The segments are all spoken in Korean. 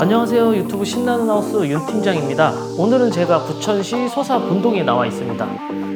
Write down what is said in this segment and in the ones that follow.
안녕하세요. 유튜브 신나는 하우스 윤 팀장입니다. 오늘은 제가 부천시 소사 본동에 나와 있습니다.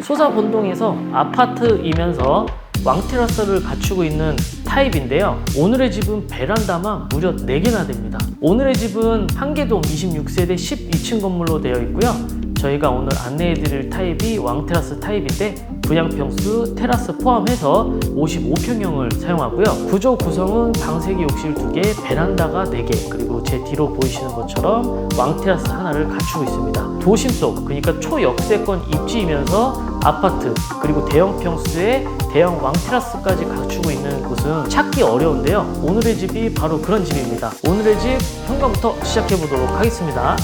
소사 본동에서 아파트이면서 왕테라스를 갖추고 있는 타입인데요. 오늘의 집은 베란다만 무려 4개나 됩니다. 오늘의 집은 한계동 26세대 12층 건물로 되어 있고요 저희가 오늘 안내해드릴 타입이 왕테라스 타입인데 분양평수 테라스 포함해서 55평형을 사용하고요. 구조 구성은 방세기 욕실 2개, 베란다가 4개, 그리고 제 뒤로 보이시는 것처럼 왕테라스 하나를 갖추고 있습니다. 도심 속, 그러니까 초역세권 입지이면서 아파트, 그리고 대형 평수에 대형 왕테라스까지 갖추고 있는 곳은 찾기 어려운데요. 오늘의 집이 바로 그런 집입니다. 오늘의 집 현관부터 시작해 보도록 하겠습니다.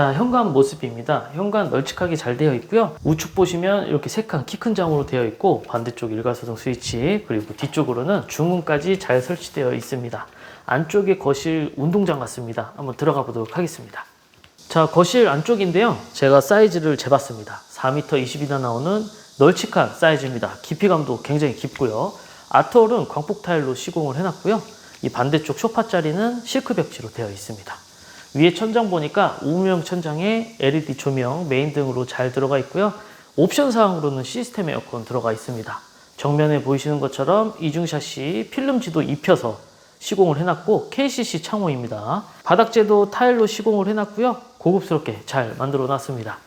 자, 현관 모습입니다. 현관 널찍하게 잘 되어 있고요. 우측 보시면 이렇게 세 칸 키 큰 장으로 되어 있고 반대쪽 일괄소등 스위치 그리고 뒤쪽으로는 중문까지 잘 설치되어 있습니다. 안쪽에 거실 운동장 같습니다. 한번 들어가 보도록 하겠습니다. 자, 거실 안쪽인데요. 제가 사이즈를 재봤습니다. 4m 20이나 나오는 널찍한 사이즈입니다. 깊이감도 굉장히 깊고요. 아트홀은 광폭 타일로 시공을 해놨고요. 이 반대쪽 소파 자리는 실크 벽지로 되어 있습니다. 위에 천장 보니까 우무형 천장에 LED 조명, 메인 등으로 잘 들어가 있고요. 옵션 사항으로는 시스템 에어컨 들어가 있습니다. 정면에 보이시는 것처럼 이중 샤시 필름 지도 입혀서 시공을 해놨고 KCC 창호입니다. 바닥재도 타일로 시공을 해놨고요. 고급스럽게 잘 만들어 놨습니다.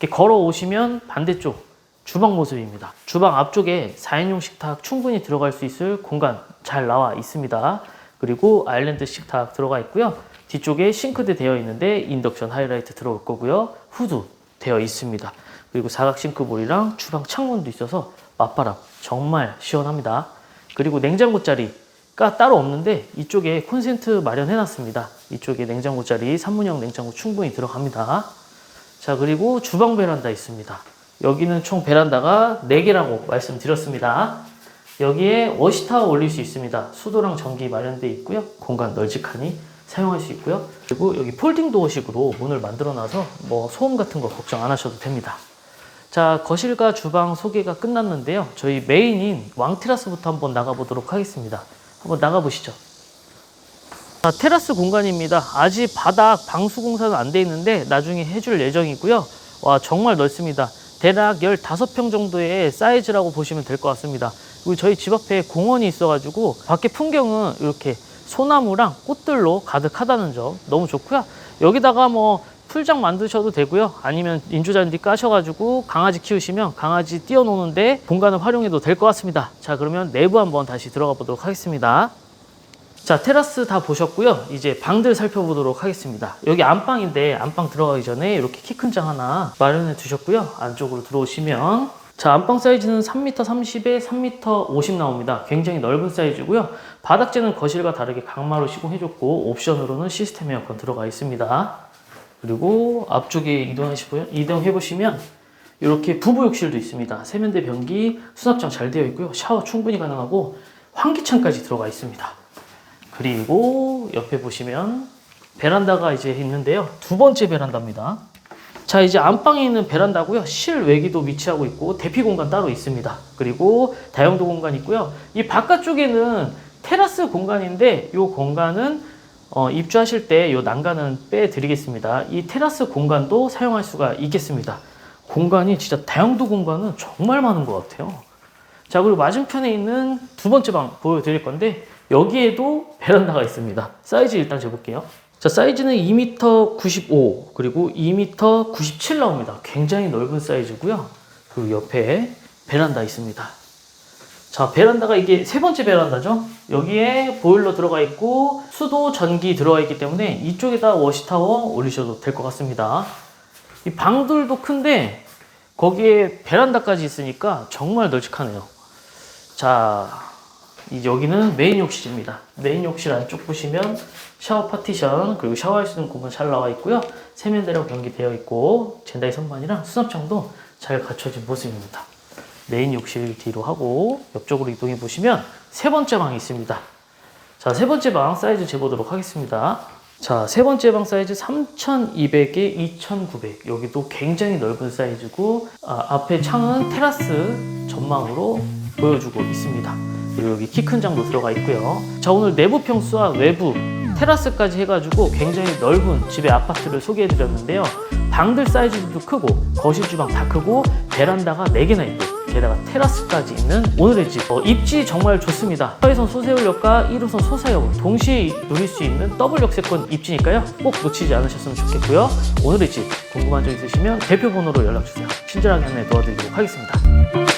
이렇게 걸어 오시면 반대쪽 주방 모습입니다. 주방 앞쪽에 4인용 식탁 충분히 들어갈 수 있을 공간 잘 나와 있습니다. 그리고 아일랜드 식탁 들어가 있고요. 뒤쪽에 싱크대 되어 있는데 인덕션 하이라이트 들어올 거고요. 후드 되어 있습니다. 그리고 사각 싱크볼이랑 주방 창문도 있어서 맞바람 정말 시원합니다. 그리고 냉장고 자리가 따로 없는데 이쪽에 콘센트 마련해 놨습니다. 이쪽에 냉장고 자리 3문형 냉장고 충분히 들어갑니다. 자, 그리고 주방 베란다 있습니다. 여기는 총 베란다가 4개라고 말씀드렸습니다. 여기에 워시타워 올릴 수 있습니다. 수도랑 전기 마련되어 있고요. 공간 널찍하니 사용할 수 있고요. 그리고 여기 폴딩 도어식으로 문을 만들어 놔서 뭐 소음 같은 거 걱정 안 하셔도 됩니다. 자, 거실과 주방 소개가 끝났는데요. 저희 메인인 왕테라스부터 한번 나가보도록 하겠습니다. 한번 나가보시죠. 자, 테라스 공간입니다. 아직 바닥 방수 공사는 안 돼 있는데 나중에 해줄 예정이고요. 와, 정말 넓습니다. 대략 15평 정도의 사이즈라고 보시면 될 것 같습니다. 그리고 저희 집 앞에 공원이 있어가지고 밖에 풍경은 이렇게 소나무랑 꽃들로 가득하다는 점 너무 좋고요. 여기다가 뭐 풀장 만드셔도 되고요. 아니면 인조잔디 까셔가지고 강아지 키우시면 강아지 띄워놓는데 공간을 활용해도 될 것 같습니다. 자, 그러면 내부 한번 다시 들어가 보도록 하겠습니다. 자, 테라스 다 보셨고요. 이제 방들 살펴보도록 하겠습니다. 여기 안방인데 안방 들어가기 전에 이렇게 키 큰 장 하나 마련해 두셨고요. 안쪽으로 들어오시면 자, 안방 사이즈는 3m 30에 3m 50 나옵니다. 굉장히 넓은 사이즈고요. 바닥재는 거실과 다르게 강마로 시공해줬고 옵션으로는 시스템 에어컨 들어가 있습니다. 그리고 앞쪽에 이동하시고요. 이동해 보시면 이렇게 부부 욕실도 있습니다. 세면대 변기, 수납장 잘 되어 있고요. 샤워 충분히 가능하고 환기창까지 들어가 있습니다. 그리고 옆에 보시면 베란다가 이제 있는데요. 두 번째 베란다입니다. 자, 이제 안방에 있는 베란다고요. 실외기도 위치하고 있고 대피 공간 따로 있습니다. 그리고 다용도 공간 있고요. 이 바깥쪽에는 테라스 공간인데 이 공간은 어, 입주하실 때 이 난간은 빼드리겠습니다. 이 테라스 공간도 사용할 수가 있겠습니다. 공간이 진짜 다용도 공간은 정말 많은 것 같아요. 자, 그리고 맞은편에 있는 두 번째 방 보여드릴 건데 여기에도 베란다가 있습니다. 사이즈 일단 재볼게요. 자, 사이즈는 2m 95 그리고 2m 97 나옵니다. 굉장히 넓은 사이즈고요. 그리고 옆에 베란다 있습니다. 자, 베란다가 이게 세 번째 베란다죠. 여기에 보일러 들어가 있고 수도 전기 들어가 있기 때문에 이쪽에다 워시타워 올리셔도 될 것 같습니다. 이 방들도 큰데 거기에 베란다까지 있으니까 정말 널찍하네요. 자, 이 여기는 메인 욕실입니다. 메인 욕실 안쪽 보시면 샤워 파티션 그리고 샤워할 수 있는 공간 잘 나와 있고요. 세면대랑 변기되어 있고 젠다이 선반이랑 수납장도 잘 갖춰진 모습입니다. 메인 욕실 뒤로 하고 옆쪽으로 이동해 보시면 세 번째 방이 있습니다. 자, 세 번째 방 사이즈 재보도록 하겠습니다. 자, 세 번째 방 사이즈 3200에 2900. 여기도 굉장히 넓은 사이즈고, 아, 앞에 창은 테라스 전망으로 보여주고 있습니다. 그리고 여기 키 큰 장도 들어가 있고요. 자 오늘 내부 평수와 외부 테라스까지 해가지고 굉장히 넓은 집의 아파트를 소개해드렸는데요. 방들 사이즈도 크고 거실 주방 다 크고 베란다가 4개나 있고 게다가 테라스까지 있는 오늘의 집 어, 입지 정말 좋습니다. 서해선 소세울역과 1호선 소사역을 동시에 누릴 수 있는 더블 역세권 입지니까요. 꼭 놓치지 않으셨으면 좋겠고요. 오늘의 집 궁금한 점 있으시면 대표 번호로 연락 주세요. 친절하게 안내 도와드리도록 하겠습니다.